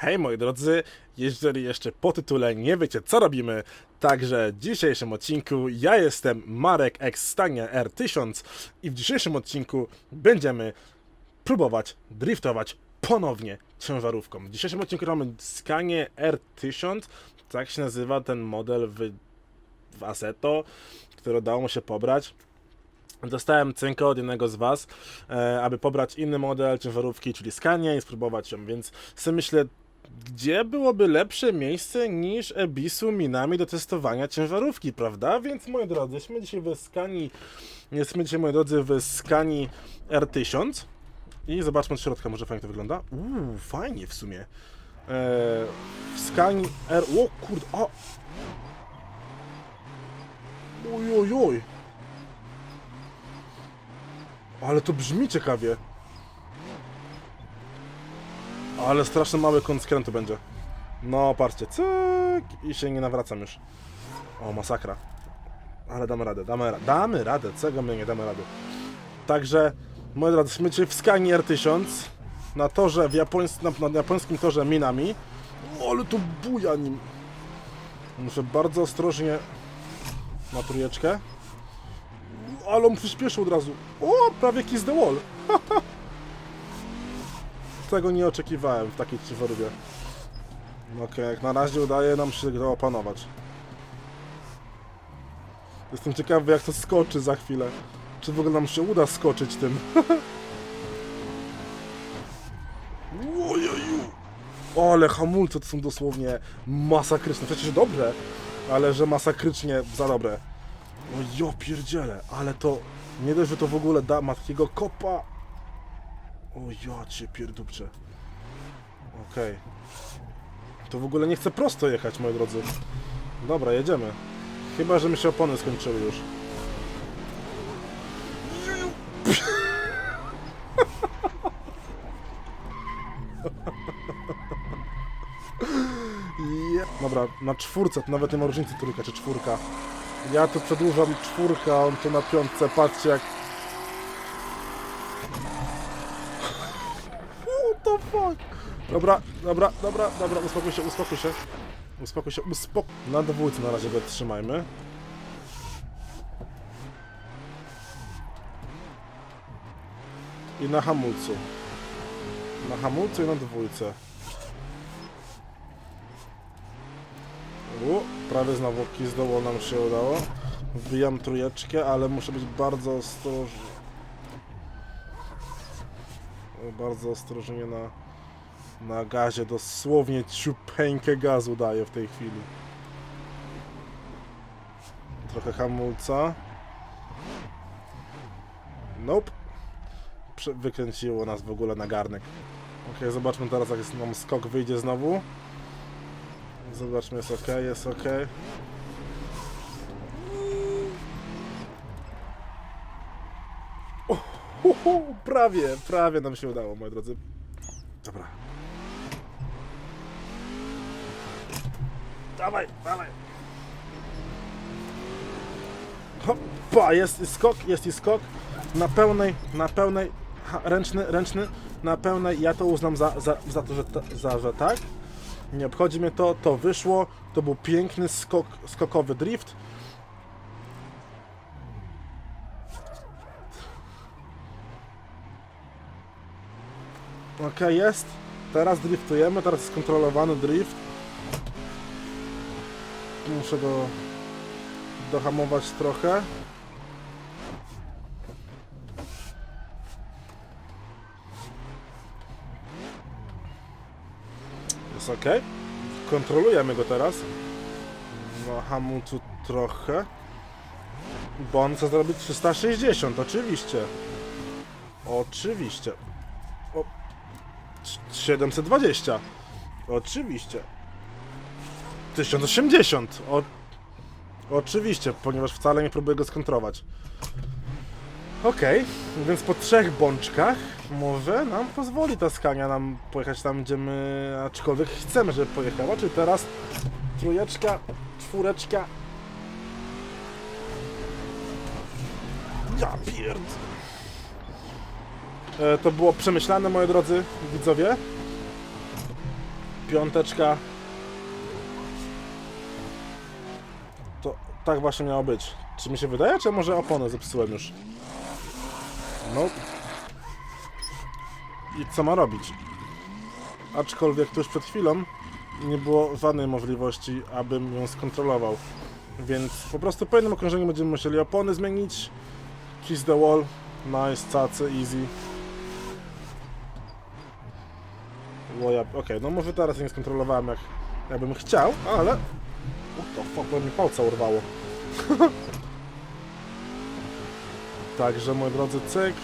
Hej moi drodzy, jeżeli jeszcze po tytule nie wiecie co robimy, także w dzisiejszym odcinku ja jestem Marek X Stania R1000 i w dzisiejszym odcinku będziemy próbować driftować ponownie ciężarówką. W dzisiejszym odcinku mamy Scanie R1000, tak się nazywa ten model w, w Assetto, który udało mu się pobrać. Dostałem cynkę od jednego z Was, e, aby pobrać inny model ciężarówki, czyli Scania i spróbować ją, więc sobie myślę, gdzie byłoby lepsze miejsce niż Ebisu Minami do testowania ciężarówki, prawda? Więc moi drodzy, jesteśmy dzisiaj w Scanii, jesteśmy dzisiaj moi drodzy w Scanii R1000 i zobaczmy od środka, może fajnie to wygląda. Uuu, fajnie w sumie. E, w Scanii R... O kurde, o! Oj, oj, oj. Ale to brzmi ciekawie. Ale strasznie mały kąt skrętu będzie. No, patrzcie, cyk i się nie nawracam już. O, masakra. Ale damy radę, damy, ra damy radę, czego my nie damy rady. Także, moi drodzy, dzisiaj w Scania R1000 na torze, w japońs na, na japońskim torze Minami. O, ale to buja nim. Muszę bardzo ostrożnie na trójeczkę. Ale on przyspieszył od razu. O, prawie kiss the wall. Tego nie oczekiwałem w takiej ciężarówce. Okej, jak na razie udaje nam się go opanować. Jestem ciekawy jak to skoczy za chwilę. Czy w ogóle nam się uda skoczyć tym. Ojeju. Ale hamulce to są dosłownie masakryczne. Przecież dobrze, ale że masakrycznie za dobre. O jo pierdziele, ale to nie dość, że to w ogóle da ma takiego kopa. O ja cię pierdupcze. Okej. To w ogóle nie chcę prosto jechać, moi drodzy. Dobra, jedziemy. Chyba, że mi się opony skończyły już. Dobra, na czwórce, to nawet nie ma różnicy trójka czy czwórka. Ja tu przedłużam czwórkę, a on tu na piątce, patrzcie jak... What the fuck? Dobra, dobra, dobra, dobra, uspokój się, uspokój się. Uspokój się, uspokój. Na dwójce na razie go trzymajmy. I na hamulcu. Na hamulcu i na dwójce. U, prawie znowu wall nam się udało. Wbijam trójeczkę, ale muszę być bardzo ostrożny. Bardzo ostrożnie na, na gazie. Dosłownie ciupeńkę gazu daję w tej chwili. Trochę hamulca. Nope. Prze- wykręciło nas w ogóle na garnek. Ok, zobaczmy teraz jak jest- nam skok wyjdzie znowu. Zobaczmy, jest ok, jest ok. O, hu, hu, prawie, prawie nam się udało, moi drodzy. Dobra. Dawaj, dawaj. Hopa, jest i skok, jest i skok. Na pełnej, na pełnej, ha, ręczny, ręczny, na pełnej, ja to uznam za, za, za to, że, ta, za, że tak. Nie obchodzi mnie to, to wyszło. To był piękny skok, skokowy drift. Ok, jest. Teraz driftujemy, teraz jest kontrolowany drift. Muszę go dohamować trochę. Jest ok. Kontrolujemy go teraz. Na hamulcu trochę. Bo on chce zrobić 360, oczywiście. Oczywiście. O, c- 720. Oczywiście. 1080. O, oczywiście, ponieważ wcale nie próbuję go skontrować. Okej, więc po trzech bączkach może nam pozwoli ta skania nam pojechać tam, gdzie my aczkolwiek chcemy, żeby pojechała, czyli teraz trójeczka, czwóreczka. Ja pierd... E, to było przemyślane, moi drodzy widzowie. Piąteczka. To tak właśnie miało być. Czy mi się wydaje, czy może opony zepsułem już? No. I co ma robić? Aczkolwiek tuż przed chwilą nie było żadnej możliwości, abym ją skontrolował. Więc po prostu po jednym okrążeniu będziemy musieli opony zmienić. Kiss the wall. Nice, cacy, easy. Bo ja, okej, no może teraz nie skontrolowałem jak, jakbym chciał, ale... What the fuck, bo mi palca urwało. Także, moi drodzy, cyk.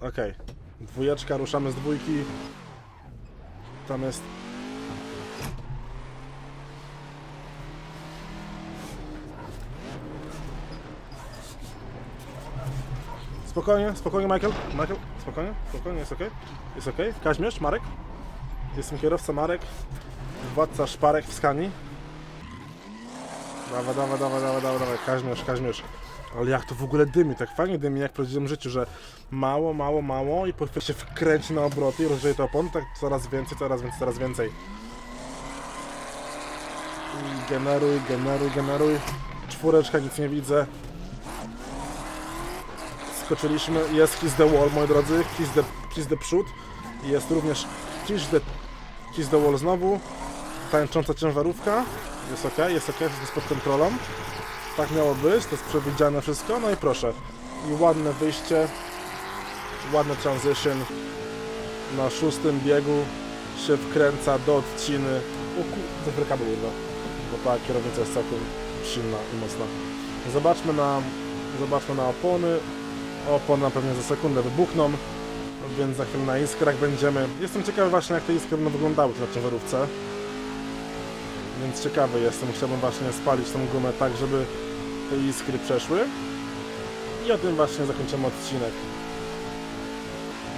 Okej. Dwójeczka, ruszamy z dwójki. Tam jest... Spokojnie, spokojnie, Michael. Michael, spokojnie, spokojnie, jest okej. Jest okej. Kaźmierz, Marek. Jestem kierowca Marek. Władca szparek w skani. Dawa, dawa, dawa, dawa, dawa, dawa. Kaźmierz, Kaźmierz. Ale jak to w ogóle dymi, tak fajnie dymi jak w prawdziwym życiu, że mało, mało, mało i po chwili się wkręci na obroty i rozgrzeje to opon, tak coraz więcej, coraz więcej, coraz więcej. I generuj, generuj, generuj. Czwóreczka, nic nie widzę. Skoczyliśmy, jest Kiss the Wall, moi drodzy, Kiss the, kiss the przód. Jest również Kiss the, kiss the Wall znowu. Tańcząca ciężarówka. Jest ok, jest ok, jest pod kontrolą. Tak miało być, to jest przewidziane wszystko, no i proszę. I ładne wyjście, ładne transition. Na szóstym biegu się wkręca do odciny. O kurde, wyrka był no. Bo ta kierownica jest całkiem silna i mocna. Zobaczmy na, zobaczmy na opony. Na pewno za sekundę wybuchną, więc za chwilę na iskrach będziemy. Jestem ciekawy właśnie jak te iskry będą wyglądały na ciężarówce. Więc ciekawy jestem, chciałbym właśnie spalić tą gumę tak, żeby te iskry przeszły. I o tym właśnie zakończymy odcinek.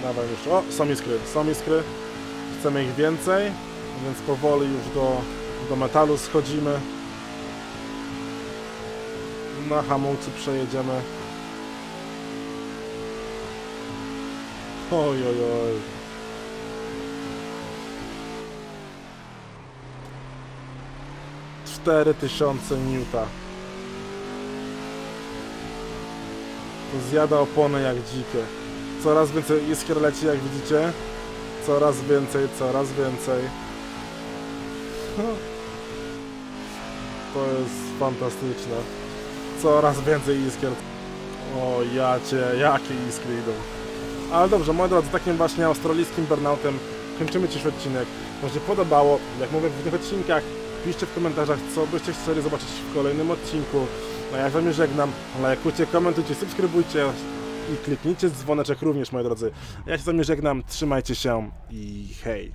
Dawaj już. O, są iskry, są iskry. Chcemy ich więcej, więc powoli już do, do metalu schodzimy. Na hamulcu przejedziemy. Oj, oj, oj. Cztery tysiące niuta. To zjada opony jak dzikie. Coraz więcej iskier leci, jak widzicie. Coraz więcej, coraz więcej. To jest fantastyczne. Coraz więcej iskier. O, jacie, jakie iskry idą. Ale dobrze, moi drodzy, takim właśnie australijskim burnoutem kończymy dziś odcinek. Może podobało, jak mówię w innych odcinkach, piszcie w komentarzach, co byście chcieli zobaczyć w kolejnym odcinku. A ja z wami żegnam, lajkujcie, komentujcie, subskrybujcie i kliknijcie dzwoneczek również, moi drodzy. Ja się z wami żegnam, trzymajcie się i hej.